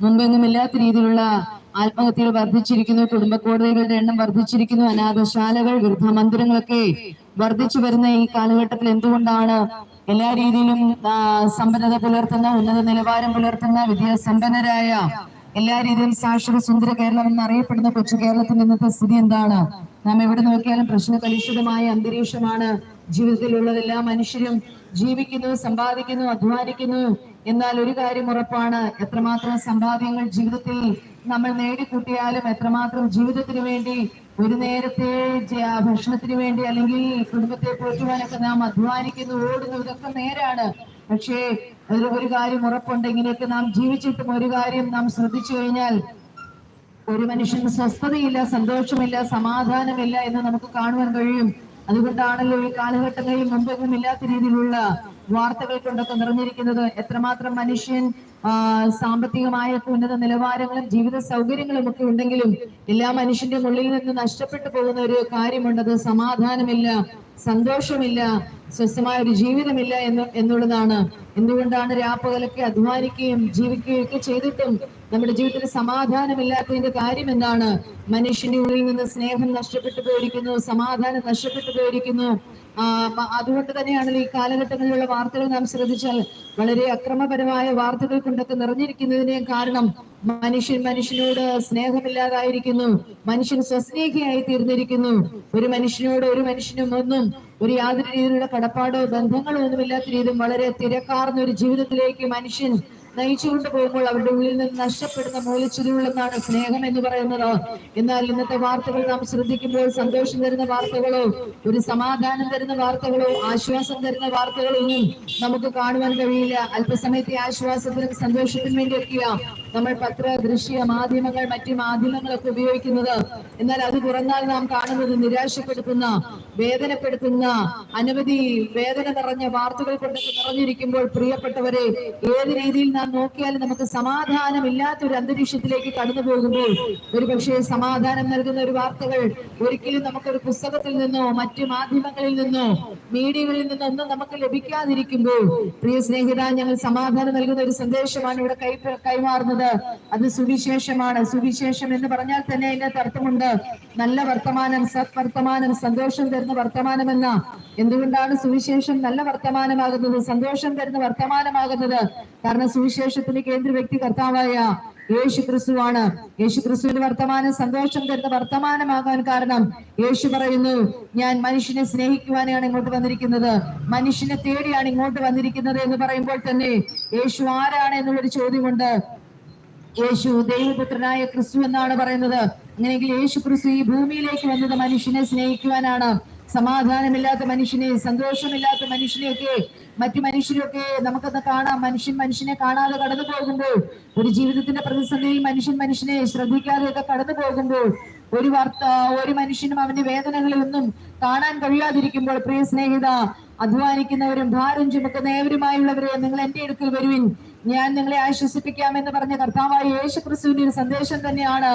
മുമ്പെങ്ങും ഇല്ലാത്ത രീതിയിലുള്ള ആത്മഹത്യകൾ വർദ്ധിച്ചിരിക്കുന്നു കുടുംബ കോടതികളുടെ എണ്ണം വർദ്ധിച്ചിരിക്കുന്നു അനാഥശാലകൾ വൃദ്ധമന്ദിരങ്ങളൊക്കെ വർദ്ധിച്ചു വരുന്ന ഈ കാലഘട്ടത്തിൽ എന്തുകൊണ്ടാണ് എല്ലാ രീതിയിലും സമ്പന്നത പുലർത്തുന്ന ഉന്നത നിലവാരം പുലർത്തുന്ന വിദ്യാസമ്പന്നരായ എല്ലാ രീതിയിലും സാക്ഷര സുന്ദര കേരളം എന്നറിയപ്പെടുന്ന കൊച്ചു കേരളത്തിന്റെ ഇന്നത്തെ സ്ഥിതി എന്താണ്? നാം എവിടെ നോക്കിയാലും പ്രശ്ന കലുഷിതമായ അന്തരീക്ഷമാണ്. ജീവിതത്തിലുള്ളത് എല്ലാ മനുഷ്യരും ജീവിക്കുന്നു സമ്പാദിക്കുന്നു അധ്വാനിക്കുന്നു. എന്നാൽ ഒരു കാര്യം ഉറപ്പാണ്. എത്രമാത്രം സമ്പാദ്യങ്ങൾ ജീവിതത്തിൽ നമ്മൾ നേടിക്കൂട്ടിയാലും എത്രമാത്രം ജീവിതത്തിന് വേണ്ടി ഒരു നേരത്തെ ഭക്ഷണത്തിന് വേണ്ടി അല്ലെങ്കിൽ കുടുംബത്തെ പോറ്റുവാനൊക്കെ നാം അധ്വാനിക്കുന്നു ഓടുന്നു ഇതൊക്കെ നേരാണ്. പക്ഷേ ഒരു ഒരു കാര്യം ഉറപ്പുണ്ട്. ഇങ്ങനെയൊക്കെ നാം ജീവിച്ചിട്ടും ഒരു കാര്യം നാം ശ്രദ്ധിച്ചു കഴിഞ്ഞാൽ ഒരു മനുഷ്യന് സ്വസ്ഥതയില്ല സന്തോഷമില്ല സമാധാനമില്ല എന്ന് നമുക്ക് കാണുവാൻ കഴിയും. അതുകൊണ്ടാണല്ലോ ഈ കാലഘട്ടങ്ങളിൽ മുമ്പൊന്നും ഇല്ലാത്ത രീതിയിലുള്ള വാർത്തകൾ കൊണ്ടൊക്കെ നിറഞ്ഞിരിക്കുന്നത്. എത്രമാത്രം മനുഷ്യൻ സാമ്പത്തികമായ ഉന്നത നിലവാരങ്ങളും ജീവിത സൗകര്യങ്ങളും ഒക്കെ ഉണ്ടെങ്കിലും എല്ലാ മനുഷ്യന്റെ ഉള്ളിൽ നിന്ന് നഷ്ടപ്പെട്ടു പോകുന്ന ഒരു കാര്യമുണ്ട്. അത് സമാധാനമില്ല സന്തോഷമില്ല സ്വസ്ഥമായ ഒരു ജീവിതമില്ല എന്ന് എന്നുള്ളതാണ്. എന്തുകൊണ്ടാണ് രാപ്പകലൊക്കെ അധ്വാനിക്കുകയും ജീവിക്കുകയും ഒക്കെ ചെയ്തിട്ടും നമ്മുടെ ജീവിതത്തിൽ സമാധാനമില്ലാത്തതിന്റെ കാര്യം എന്താണ്? മനുഷ്യന്റെ ഉള്ളിൽ നിന്ന് സ്നേഹം നഷ്ടപ്പെട്ടു പോയിരിക്കുന്നു സമാധാനം നഷ്ടപ്പെട്ടു പോയിരിക്കുന്നു. അതുകൊണ്ട് തന്നെയാണല്ലോ ഈ കാലഘട്ടങ്ങളിലുള്ള വാർത്തകൾ നാം ശ്രദ്ധിച്ചാൽ വളരെ അക്രമപരമായ വാർത്തകൾ കൊണ്ടൊക്കെ നിറഞ്ഞിരിക്കുന്നതിനെ കാരണം മനുഷ്യൻ മനുഷ്യനോട് സ്നേഹമില്ലാതായിരിക്കുന്നു മനുഷ്യൻ സ്വസ്നേഹിയായി തീർന്നിരിക്കുന്നു ഒരു മനുഷ്യനോട് ഒരു മനുഷ്യനും ഒന്നും ഒരു യാതൊരു രീതിയിലുള്ള കടപ്പാടോ ബന്ധങ്ങളോ ഒന്നുമില്ലാത്ത രീതിയിൽ വളരെ തിരക്കാർന്ന ഒരു ജീവിതത്തിലേക്ക് മനുഷ്യൻ നയിച്ചുകൊണ്ട് പോകുമ്പോൾ അവരുടെ ഉള്ളിൽ നിന്ന് നഷ്ടപ്പെടുന്ന മൂലച്ചുരുളെന്നാണ് സ്നേഹം എന്ന് പറയുന്നത്. എന്നാൽ ഇന്നത്തെ വാർത്തകൾ നാം ശ്രദ്ധിക്കുമ്പോൾ സന്തോഷം തരുന്ന വാർത്തകളോ ഒരു സമാധാനം തരുന്ന വാർത്തകളോ ആശ്വാസം തരുന്ന വാർത്തകളോ ഒന്നും നമുക്ക് കാണുവാൻ കഴിയില്ല. അല്പസമയത്തെ ആശ്വാസത്തിനും സന്തോഷത്തിനും വേണ്ടിയൊക്കെയാ നമ്മൾ പത്ര ദൃശ്യ മാധ്യമങ്ങൾ മറ്റു മാധ്യമങ്ങളൊക്കെ ഉപയോഗിക്കുന്നത്. എന്നാൽ അത് തുറന്നാൽ നാം കാണുന്നത് നിരാശപ്പെടുത്തുന്ന വേദനപ്പെടുത്തുന്ന അനവധി വേദന നിറഞ്ഞ വാർത്തകൾ കൊണ്ടൊക്കെ നിറഞ്ഞിരിക്കുമ്പോൾ പ്രിയപ്പെട്ടവരെ ഏത് രീതിയിൽ നാം നോക്കിയാലും നമുക്ക് സമാധാനമില്ലാത്ത ഒരു അന്തരീക്ഷത്തിലേക്ക് കടന്നു പോകുമ്പോൾ ഒരുപക്ഷെ സമാധാനം നൽകുന്ന ഒരു വാർത്തകൾ ഒരിക്കലും നമുക്കൊരു പുസ്തകത്തിൽ നിന്നോ മറ്റ് മാധ്യമങ്ങളിൽ നിന്നോ മീഡിയകളിൽ നിന്നോ ഒന്നും നമുക്ക് ലഭിക്കാതിരിക്കുമ്പോൾ പ്രിയ സ്നേഹിത ഞങ്ങൾ സമാധാനം നൽകുന്ന ഒരു സന്ദേശമാണ് ഇവിടെ കൈ കൈമാറുന്നത്. അത് സുവിശേഷമാണ്. സുവിശേഷം എന്ന് പറഞ്ഞാൽ തന്നെ അതിന്റെ അർത്ഥമുണ്ട്. നല്ല വർത്തമാനം സത് വർത്തമാനം സന്തോഷം തരുന്ന വർത്തമാനം എന്ന എന്തുകൊണ്ടാണ് സുവിശേഷം നല്ല വർത്തമാനമാകുന്നത്? സന്തോഷം തരുന്ന വർത്തമാനമാകുന്നത്? കാരണം സുവിശേഷത്തിന്റെ കേന്ദ്ര വ്യക്തി കർത്താവായ യേശു ക്രിസ്തുവാണ് യേശു ക്രിസ്തുവിന്റെ വർത്തമാനം സന്തോഷം തരുന്ന വർത്തമാനമാകാൻ കാരണം യേശു പറയുന്നു ഞാൻ മനുഷ്യനെ സ്നേഹിക്കുവാനാണ് ഇങ്ങോട്ട് വന്നിരിക്കുന്നത്. മനുഷ്യനെ തേടിയാണ് ഇങ്ങോട്ട് വന്നിരിക്കുന്നത് എന്ന് പറയുമ്പോൾ തന്നെ യേശു ആരാണ് എന്നുള്ളൊരു ചോദ്യമുണ്ട്. യേശു ദൈവപുത്രനായ ക്രിസ്തു എന്നാണ് പറയുന്നത്. അങ്ങനെയെങ്കിൽ യേശു ക്രിസ്തു ഈ ഭൂമിയിലേക്ക് വന്നത് മനുഷ്യനെ സ്നേഹിക്കുവാനാണ്. സമാധാനമില്ലാത്ത മനുഷ്യനെ സന്തോഷമില്ലാത്ത മനുഷ്യനെയൊക്കെ മറ്റു മനുഷ്യരൊക്കെ നമുക്കൊന്ന് കാണാം. മനുഷ്യൻ മനുഷ്യനെ കാണാതെ കടന്നു പോകുമ്പോൾ ഒരു ജീവിതത്തിന്റെ പ്രതിസന്ധിയിൽ മനുഷ്യൻ മനുഷ്യനെ ശ്രദ്ധിക്കാതെയൊക്കെ കടന്നു പോകുമ്പോൾ ഒരു വാർത്ത ഒരു മനുഷ്യനും അവന്റെ വേദനകളൊന്നും കാണാൻ കഴിയാതിരിക്കുമ്പോൾ പ്രിയ സ്നേഹിത അധ്വാനിക്കുന്നവരും ഭാരം ചുമക്കുന്ന ഏവരുമായുള്ളവരെ നിങ്ങൾ എന്റെ അടുക്കൽ വരുവിൻ. ഞാൻ നിങ്ങളെ ആശ്വസിപ്പിക്കാം എന്ന് പറഞ്ഞ കർത്താവായ യേശു ക്രിസ്തുവിന്റെ ഒരു സന്ദേശം തന്നെയാണ്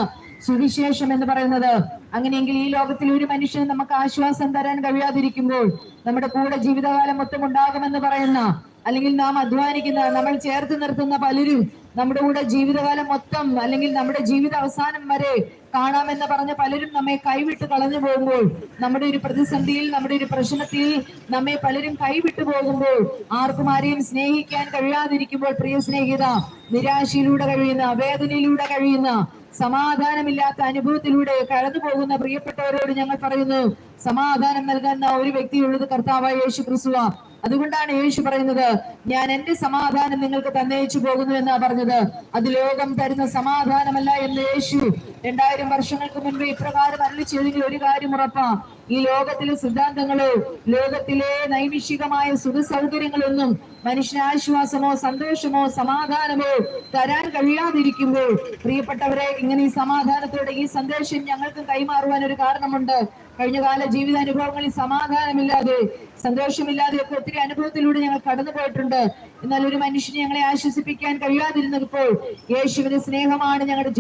സുവിശേഷം എന്ന് പറയുന്നത്. അങ്ങനെയെങ്കിൽ ഈ ലോകത്തിൽ ഒരു മനുഷ്യന് നമുക്ക് ആശ്വാസം തരാൻ കഴിയാതിരിക്കുമ്പോൾ നമ്മുടെ കൂടെ ജീവിതകാലം മൊത്തം ഉണ്ടാകുമെന്ന് പറയുന്ന അല്ലെങ്കിൽ നാം അധ്വാനിക്കുന്ന നമ്മൾ ചേർത്ത് നിർത്തുന്ന പലരും നമ്മുടെ കൂടെ ജീവിതകാലം മൊത്തം അല്ലെങ്കിൽ നമ്മുടെ ജീവിത അവസാനം വരെ കാണാമെന്ന് പറഞ്ഞ പലരും നമ്മെ കൈവിട്ട് കളഞ്ഞു പോകുമ്പോൾ നമ്മുടെ ഒരു പ്രതിസന്ധിയിൽ നമ്മുടെ ഒരു പ്രശ്നത്തിൽ നമ്മെ പലരും കൈവിട്ടു പോകുമ്പോൾ ആർക്കും ആരെയും സ്നേഹിക്കാൻ കഴിയാതിരിക്കുമ്പോൾ പ്രിയ സ്നേഹിത നിരാശയിലൂടെ കഴിയുന്ന വേദനയിലൂടെ കഴിയുന്ന സമാധാനമില്ലാത്ത അനുഭവത്തിലൂടെ കടന്നു പോകുന്ന പ്രിയപ്പെട്ടവരോട് ഞങ്ങൾ പറയുന്നു സമാധാനം നൽകുന്ന ഒരു വ്യക്തിയുള്ളത് കർത്താവായ യേശു ക്രിസ്തുവ. അതുകൊണ്ടാണ് യേശു പറയുന്നത് ഞാൻ എന്റെ സമാധാനം നിങ്ങൾക്ക് തന്നയിച്ചു പോകുന്നു എന്നാ പറഞ്ഞത്. അത് ലോകം തരുന്ന സമാധാനമല്ല എന്ന് യേശു രണ്ടായിരം വർഷങ്ങൾക്ക് മുൻപ് ഇപ്രകാരം അരളി ചെയ്തെങ്കിൽ ഒരു കാര്യം ഉറപ്പാ. ഈ ലോകത്തിലെ സിദ്ധാന്തങ്ങളോ ലോകത്തിലെ നൈമിഷികമായ സുഖ സൗകര്യങ്ങളൊന്നും മനുഷ്യന് ആശ്വാസമോ സന്തോഷമോ സമാധാനമോ തരാൻ കഴിയാതിരിക്കുമ്പോൾ പ്രിയപ്പെട്ടവരെ ഇങ്ങനെ ഈ സമാധാനത്തോടെ ഈ സന്ദേശം ഞങ്ങൾക്ക് കൈമാറുവാൻ ഒരു കാരണമുണ്ട്. കഴിഞ്ഞകാല ജീവിതാനുഭവങ്ങളിൽ സമാധാനമില്ലാതെ സന്തോഷമില്ലാതെ ഒക്കെ ഒത്തിരി അനുഭവത്തിലൂടെ ഞങ്ങൾ കടന്നു പോയിട്ടുണ്ട്. എന്നാൽ ഒരു മനുഷ്യനെ ഞങ്ങളെ ആശ്വസിപ്പിക്കാൻ കഴിയാതിരുന്നപ്പോൾ യേശുവിന്റെ സ്നേഹമാണ് ഞങ്ങളുടെ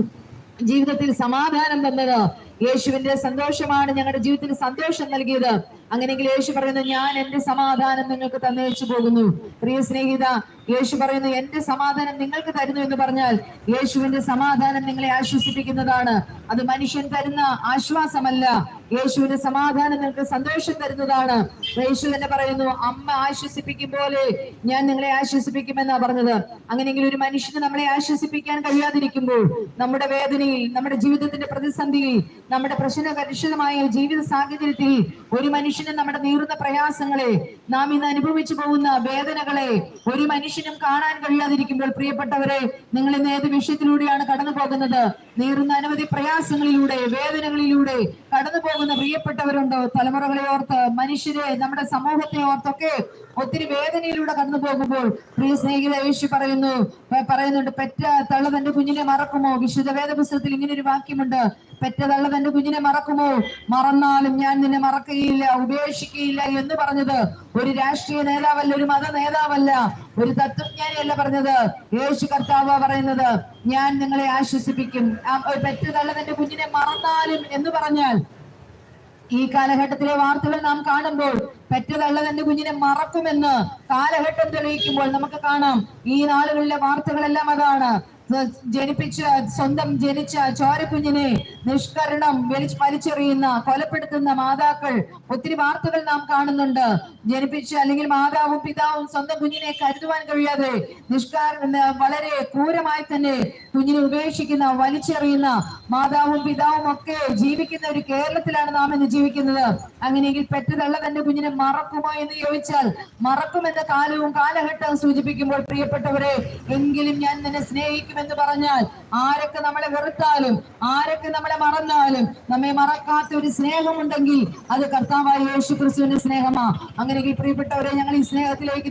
ജീവിതത്തിൽ സമാധാനം തന്നത്. യേശുവിന്റെ സന്തോഷമാണ് ഞങ്ങളുടെ ജീവിതത്തിൽ സന്തോഷം നൽകിയത്. അങ്ങനെയെങ്കിൽ യേശു പറയുന്നു ഞാൻ എന്റെ സമാധാനം നിങ്ങൾക്ക് തന്നേച്ചു പോകുന്നു. പ്രിയ സ്നേഹിത യേശു പറയുന്നു എന്റെ സമാധാനം നിങ്ങൾക്ക് തരുന്നു എന്ന് പറഞ്ഞാൽ യേശുവിന്റെ സമാധാനം നിങ്ങളെ ആശ്വസിപ്പിക്കുന്നതാണ്. അത് മനുഷ്യൻ തരുന്ന ആശ്വാസമല്ല. യേശുവിന്റെ സമാധാനം നിങ്ങൾക്ക് സന്തോഷം തരുന്നതാണ്. യേശു തന്നെ പറയുന്നു അമ്മ ആശ്വസിപ്പിക്കും പോലെ ഞാൻ നിങ്ങളെ ആശ്വസിപ്പിക്കുമെന്നാ പറഞ്ഞത്. അങ്ങനെയെങ്കിൽ ഒരു മനുഷ്യന് നമ്മളെ ആശ്വസിപ്പിക്കാൻ കഴിയാതിരിക്കുമ്പോൾ നമ്മുടെ വേദനയിൽ നമ്മുടെ ജീവിതത്തിന്റെ പ്രതിസന്ധിയിൽ നമ്മുടെ പ്രശ്നകലുഷിതമായ ജീവിത സാഹചര്യത്തിൽ ഒരു മനുഷ്യനും നമ്മുടെ നീറുന്ന പ്രയാസങ്ങളെ നാം ഇന്ന് അനുഭവിച്ചു പോകുന്ന വേദനകളെ ഒരു മനുഷ്യനും കാണാൻ കഴിയാതിരിക്കുമ്പോൾ പ്രിയപ്പെട്ടവരെ നിങ്ങൾ ഇന്ന് ഏത് വിഷയത്തിലൂടെയാണ് കടന്നു പോകുന്നത്? നീറുന്ന അനവധി പ്രയാസങ്ങളിലൂടെ വേദനകളിലൂടെ കടന്നു പോകുന്ന പ്രിയപ്പെട്ടവരുണ്ടോ? തലമുറകളെ ഓർത്ത് മനുഷ്യരെ നമ്മുടെ സമൂഹത്തെ ഓർത്തൊക്കെ ഒത്തിരി വേദനയിലൂടെ കടന്നു പോകുമ്പോൾ പ്രിയ സ്നേഹിത യേശു പറയുന്നു പറയുന്നുണ്ട് പെറ്റ തള്ള തന്റെ കുഞ്ഞിനെ മറക്കുമോ? വിശുദ്ധ വേദ പുസ്തകത്തിൽ ഇങ്ങനെ ഒരു വാക്യമുണ്ട് പെറ്റ തള്ള തന്റെ കുഞ്ഞിനെ മറക്കുമോ? മറന്നാലും ഞാൻ നിന്നെ മറക്കുകയില്ല ഉപേക്ഷിക്കുകയില്ല എന്ന് പറഞ്ഞത് ഒരു രാഷ്ട്രീയ നേതാവല്ല ഒരു മത നേതാവല്ല ഒരു തത്വജ്ഞാനിയല്ല പറഞ്ഞത്. യേശു കർത്താവ് പറയുന്നത് ഞാൻ നിങ്ങളെ ആശ്വസിപ്പിക്കും. പെറ്റ് തള്ള തന്റെ കുഞ്ഞിനെ മറന്നാലും എന്ന് പറഞ്ഞാൽ ഈ കാലഘട്ടത്തിലെ വാർത്തകൾ നാം കാണുമ്പോൾ പെറ്റതള്ള തന്റെ കുഞ്ഞിനെ മറക്കുമെന്ന് കാലഘട്ടം തെളിയിക്കുമ്പോൾ നമുക്ക് കാണാം. ഈ നാളുകളിലെ വാർത്തകളെല്ലാം അതാണ്. ജനിപ്പിച്ച സ്വന്തം ജനിച്ച ചോരക്കുഞ്ഞിനെ നിഷ്കരണം വലിച്ചു വലിച്ചെറിയുന്ന കൊലപ്പെടുത്തുന്ന മാതാക്കൾ ഒത്തിരി വാർത്തകൾ നാം കാണുന്നുണ്ട്. ജനിപ്പിച്ച അല്ലെങ്കിൽ മാതാവും പിതാവും സ്വന്തം കുഞ്ഞിനെ കരുതുവാൻ കഴിയാതെ നിഷ്കാര വളരെ ക്രൂരമായി തന്നെ കുഞ്ഞിനെ ഉപേക്ഷിക്കുന്ന വലിച്ചെറിയുന്ന മാതാവും പിതാവും ഒക്കെ ജീവിക്കുന്ന ഒരു കേരളത്തിലാണ് നാം ഇന്ന് ജീവിക്കുന്നത്. അങ്ങനെയെങ്കിൽ പെറ്റതള്ള തന്റെ കുഞ്ഞിനെ മറക്കുമോ എന്ന് ചോദിച്ചാൽ മറക്കുമെന്ന കാലവും കാലഘട്ടവും സൂചിപ്പിക്കുമ്പോൾ പ്രിയപ്പെട്ടവരെ എങ്കിലും ഞാൻ നിന്നെ സ്നേഹിക്കുമെന്ന് പറഞ്ഞാൽ ആരൊക്കെ നമ്മളെ വെറുത്താലും ആരൊക്കെ നമ്മളെ മറന്നാലും നമ്മെ മറക്കാത്ത ഒരു സ്നേഹമുണ്ടെങ്കിൽ അത് കർത്താവായ യേശു ക്രിസ്തുവിന്റെ സ്നേഹമാ അങ്ങനെയെങ്കിൽ പ്രിയപ്പെട്ടവരെ ഞങ്ങൾ ഈ സ്നേഹത്തിലേക്ക്